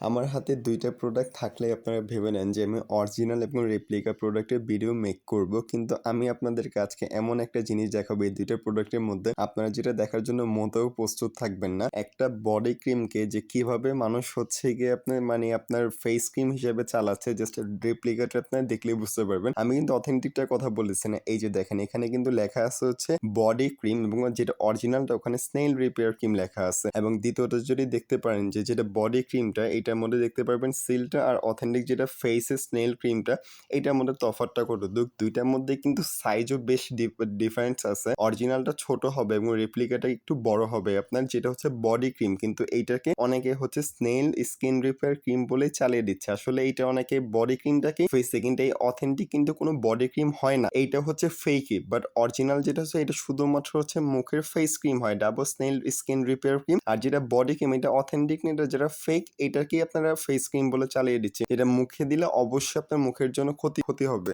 আমার হাতে দুইটা প্রোডাক্ট থাকলে আপনারা ভেবে নেন যে আমি অরিজিনাল এবং রেপ্লিকা প্রোডাক্টের ভিডিও মেক করব। কিন্তু আমি আপনাদেরকে আজকে এমন একটা জিনিস দেখাবো, এই দুইটা প্রোডাক্টের মধ্যে। আপনারা যেটা দেখার জন্য মোটেও প্রস্তুত থাকবেন না। একটা বডি ক্রিমকে যে কীভাবে মানুষ হচ্ছে গিয়ে আপনার মানে আপনার ফেস ক্রিম হিসেবে চালাচ্ছে জাস্ট রেপ্লিকাটা আপনার দেখলেই বুঝতে পারবেন। আমি কিন্তু অথেন্টিকটার কথা বলেছি না। এই যে দেখেন, এখানে কিন্তু লেখা আছে হচ্ছে বডি ক্রিম এবং যেটা অরিজিনালটা ওখানে স্নেল রিপেয়ার ক্রিম লেখা আছে। এবং দ্বিতীয়টা যদি দেখতে পারেন যে যেটা বডি ক্রিমটা এটার মধ্যে দেখতে পারবেন সিলটা আর অথেন্টিক যেটা ফেসে স্নেল ক্রিমটা এটার মধ্যে তফাৎটা কত? দুইটার মধ্যে কিন্তু সাইজও বেশ ডিফারেন্স আছে। অরিজিনালটা ছোট হবে এবং রেপ্লিকাটা একটু বড় হবে। আপনার যেটা হচ্ছে বডি ক্রিম কিন্তু এইটাকে অনেকে হচ্ছে স্নেল স্কিন রিপেয়ার ক্রিম বলে চালিয়ে দিচ্ছে। আসলে এইটা অনেকে বডি ক্রিমটাকে ফেসে কিন্তু এই অথেন্টিক কিন্তু কোনো বডি ক্রিম হয় না। এইটা হচ্ছে ফেকই বাট অরিজিনাল যেটা হচ্ছে, এটা শুধুমাত্র হচ্ছে মুখের ফেস ক্রিম হয়। Double snail skin repair cream আর যেটা বডি ক্রিম এটা অথেন্টিক না, এটা যেটা ফেক আপনারা ফেস ক্রিম বলে চালিয়ে দিচ্ছে এটা মুখে দিলে অবশ্যই আপনার মুখের জন্য ক্ষতি ক্ষতি হবে।